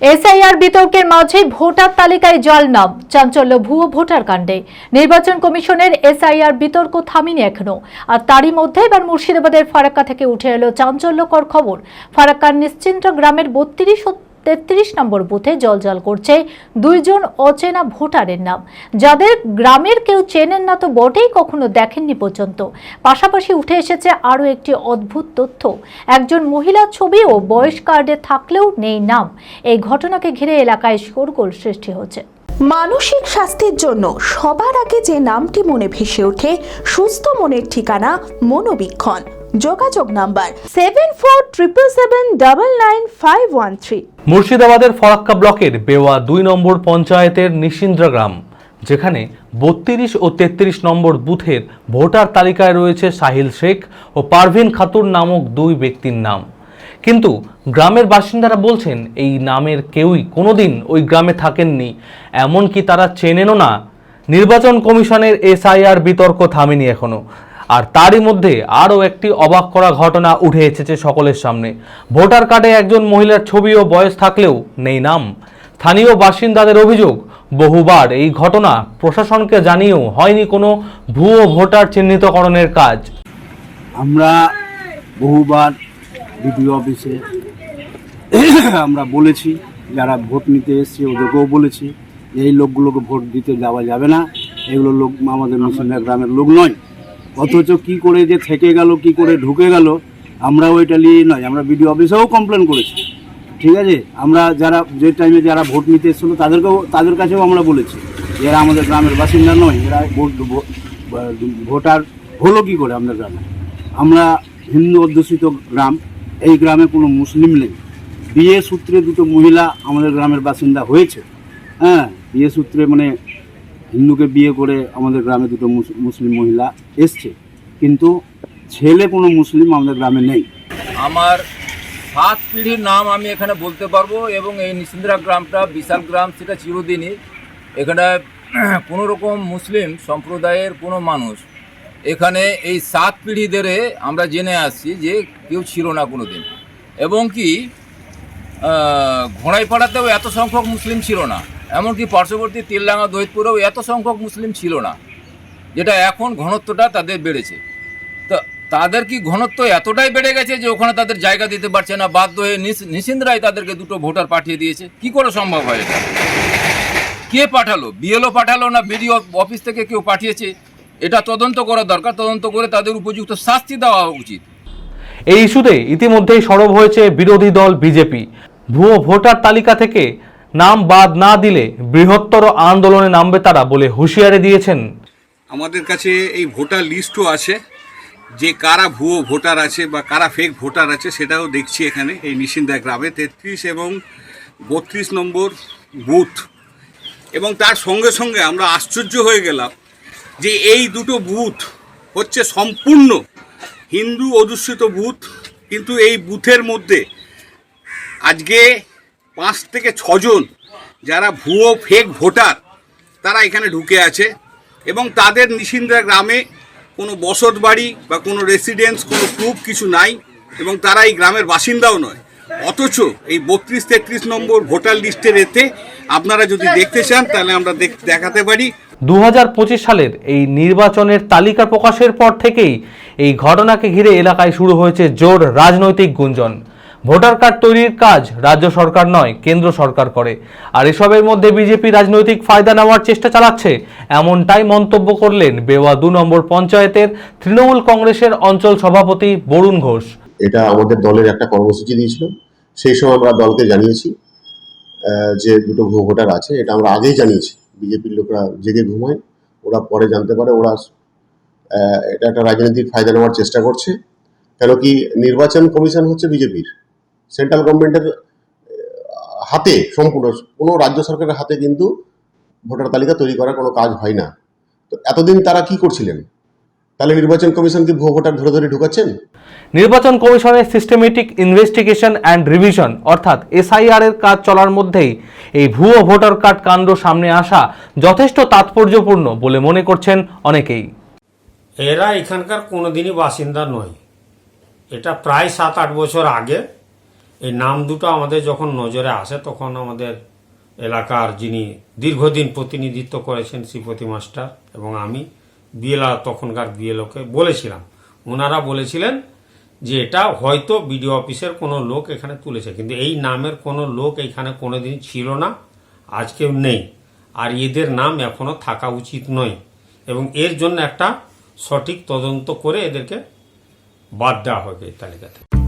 SIR বিতর্কের মাঝে voter তালিকায় জল নাম। চাঞ্চল্য ভুয়ো ভোটার কাণ্ডে। নির্বাচন কমিশনের এসআইআর বিতর্ক থামিনি এখনও। আর তারই মধ্যে এবার মুর্শিদাবাদের ফারাক্কা থেকে উঠে এলো চাঞ্চল্যকর খবর। ফারাক্কার নিশ্চিন্ত গ্রামের বত্রিশ তেত্রিশ নম্বর বুথে জলজল করছে দুইজন অচেনা ভোটারের নাম। যাদের গ্রামের কেউ চেনেন না তো বটেই কখনো দেখেননি পর্যন্ত। পাশাপাশি উঠে এসেছে আরও একটি অদ্ভুত তথ্য। একজন মহিলার ছবি ও বয়স কার্ডে থাকলেও নেই নাম। এই ঘটনাকে ঘিরে এলাকায় শোরগোল সৃষ্টি হচ্ছে। মানসিক স্বাস্থ্যের জন্য সবার আগে যে নামটি মনে ভেসে ওঠে, সুস্থ মনের ঠিকানা মনোবীক্ষণ। যোগাযোগ number seven four triple seven double nine five one three মুর্শিদাবাদের ফরাক্কা ব্লকের বেওয়া দুই নম্বর পঞ্চায়েতের নিশিন্দ্রা গ্রাম, যেখানে বত্রিশ ও তেত্রিশ নম্বর বুথের ভোটার তালিকায় রয়েছে সাহিল শেখ ও পারভিন খাতুর নামক দুই ব্যক্তির নাম। কিন্তু গ্রামের বাসিন্দারা বলছেন, এই নামের কেউই কোনোদিন ওই গ্রামে থাকেননি, এমনকি তারা চেনেনও না। নির্বাচন কমিশনের এসআইআর বিতর্ক থামেনি এখনও। আর তারই মধ্যে আরও একটি অবাক করা ঘটনা উঠে এসেছে সকলের সামনে। ভোটার কার্ডে একজন মহিলার ছবি ও বয়স থাকলেও নেই নাম। স্থানীয় বাসিন্দাদের অভিযোগ, বহুবার এই ঘটনা প্রশাসনকে জানিয়েও হয়নি কোনো ভুয়ো ভোটার চিহ্নিতকরণের কাজ। আমরা বহুবার বিডিও অফিসে আমরা বলেছি, যারা ভোট নিতে এসছে ওদেরকেও বলেছি, এই লোকগুলোকে ভোট দিতে যাওয়া যাবে না। এগুলো লোক আমাদের মুসলিম গ্রামের লোক নয়। অথচ কি করে যে থেকে গেল, কি করে ঢুকে গেল আমরা ওইটা নিয়ে নয়, আমরা বিডিও অফিসেও কমপ্লেন করেছি। ঠিক আছে? আমরা যারা, যে টাইমে যারা ভোট নিতে এসেছিল, তাদেরকেও, তাদের কাছেও আমরা বলেছি। এরা আমাদের গ্রামের বাসিন্দা নয়, এরা ভোট, ভোটার হলো কি করে আমাদের গ্রামে? আমরা হিন্দু অধ্যুষিত গ্রাম, এই গ্রামে কোনো মুসলিম নেই। বিয়ে সূত্রে দুটো মহিলা আমাদের গ্রামের বাসিন্দা হয়েছে। হ্যাঁ বিয়ে সূত্রে মানে হিন্দুকে বিয়ে করে আমাদের গ্রামে দুটো মুস- মুসলিম মহিলা এসছে। কিন্তু ছেলে কোনো মুসলিম আমাদের গ্রামে নেই। আমার সাত পিঢ়ির নাম আমি এখানে বলতে পারব এবং এই নিসিন্দ্রা গ্রামটা বিশাল গ্রাম, সেটা চিরদিনই। এখানে কোনো রকম মুসলিম সম্প্রদায়ের কোনো মানুষ। এখানে এই সাত পিঢ়ি ধরে আমরা জেনে আসছি যে কেউ ছিল না কোনো দিন এবং কি ঘোড়াইপাড়াতেও এত সংখ্যক মুসলিম ছিল না। এমনকি পার্শ্ববর্তী তিলডাঙ্গা, দৈতপুরেও এত সংখ্যক মুসলিম ছিল না, যেটা এখন ঘনত্বটা তাদের বেড়েছে। তো তাদের কি ঘনত্ব এতটাই বেড়ে গেছে যে ওখানে তাদের জায়গা দিতে পারছে না? বাধ্য হয়ে নিশিন্দ্রাই তাদেরকে দুটো ভোটার পাঠিয়ে দিয়েছে। কি করে সম্ভব হয় এটা? কে পাঠালো? বিএলও পাঠালো না বিডিও অফিস থেকে কেউ পাঠিয়েছে? এটা তদন্ত করা দরকার। তদন্ত করে তাদের উপযুক্ত শাস্তি দেওয়া উচিত। এই ইস্যুতে ইতিমধ্যেই সরব হয়েছে বিরোধী দল বিজেপি ভুয়ো ভোটার তালিকা থেকে নাম বাদ না দিলে বৃহত্তর আন্দোলনে নামবে তারা বলে হুঁশিয়ারি দিয়েছেন। আমাদের কাছে এই ভোটার লিস্টও আছে, যে কারা ভুয়ো ভোটার আছে বা কারা ফেক ভোটার আছে সেটাও দেখছি এখানে, এই নিশিন্দা গ্রামে। তেত্রিশ এবং বত্রিশ নম্বর বুথ। এবং তার সঙ্গে সঙ্গে আমরা আশ্চর্য হয়ে গেলাম যে এই দুটো বুথ হচ্ছে সম্পূর্ণ হিন্দু অধ্যুষিত বুথ, কিন্তু এই বুথের মধ্যে আজকে পাঁচ থেকে ছজন যারা ভুয়ো ফেক ভোটার তারা এখানে ঢুকে আছে এবং তাদের নিশিন্দ্রা গ্রামে কোনো বসত বাড়ি বা কোনো রেসিডেন্স কোনো প্রুফ কিছু নাই এবং তারা এই গ্রামের বাসিন্দাও নয়। অথচ এই বত্রিশ তেত্রিশ নম্বর ভোটার লিস্টের এতে আপনারা যদি দেখতে চান, তাহলে আমরা দেখ- দেখাতে পারি। দু হাজার পঁচিশ সালের এই নির্বাচনের তালিকা প্রকাশের পর থেকেই এই ঘটনাকে ঘিরে এলাকায় শুরু হয়েছে জোর রাজনৈতিক গুঞ্জন। ভোটার কার্ড তৈরির কাজ রাজ্য সরকার নয়, কেন্দ্র সরকার করে। আর এসবের মধ্যে বিজেপি রাজনৈতিক ফায়দা নেওয়ার চেষ্টা চালাচ্ছে, এমনটাই মন্তব্য করলেন বেওয়া দু নম্বর পঞ্চায়েতের তৃণমূল কংগ্রেসের অঞ্চল সভাপতি বরুণ ঘোষ। এটা আমাদের দলের একটা কর্মসূচি দিয়েছিল। সেই সময় আমরা দলকে জানিয়েছি যে দুটো ভোটার আছে, এটা আমরা আগেই জানিয়েছি। বিজেপির লোকরা জেগে ঘুমায়, ওরা পরে জানতে পারে, ওরা এটা একটা রাজনৈতিক ফায়দা নেওয়ার চেষ্টা করছে। কেন কি নির্বাচন কমিশন হচ্ছে বিজেপির। সেন্ট্রাল গভর্নমেন্টের হাতে সম্পূর্ণ কোনো রাজ্য সরকারের হাতে কিন্তু ভোটার তালিকা তৈরি করার কোনো কাজ হয় না। তো এতদিন তারা কি করছিলেন? তাহলে নির্বাচন কমিশন কি ভুয়ো ভোটার ধরে ধরে ঢুকাচ্ছেন? নির্বাচন কমিশনের সিস্টেমেটিক ইনভেস্টিগেশন অ্যান্ড রিভিশন অর্থাৎ এসআইআর এর কাজ চলার মধ্যেই এই ভুয়ো ভোটার কার্ড কাণ্ড সামনে আসা যথেষ্ট তাৎপর্যপূর্ণ বলে মনে করছেন অনেকেই। এরা এখানকার কোনোদিনই বাসিন্দা নয়। এটা প্রায় সাত আট বছর আগে এই নাম দুটো আমাদের যখন নজরে আসে, তখন আমাদের এলাকার যিনি দীর্ঘদিন প্রতিনিধিত্ব করেছেন শ্রীপতি মাস্টার এবং আমি বিএলআর তখনকার বিএলওকে বলেছিলাম। ওনারা বলেছিলেন যে এটা হয়তো বিডিও অফিসের কোনো লোক এখানে তুলেছে, কিন্তু এই নামের কোনো লোক এখানে কোনো দিন ছিল না আজকেও নেই। আর এদের নাম এখনও থাকা উচিত নয়। এবং এর জন্য একটা সঠিক তদন্ত করে এদেরকে বাদ দেওয়া হবে এই তালিকা থেকে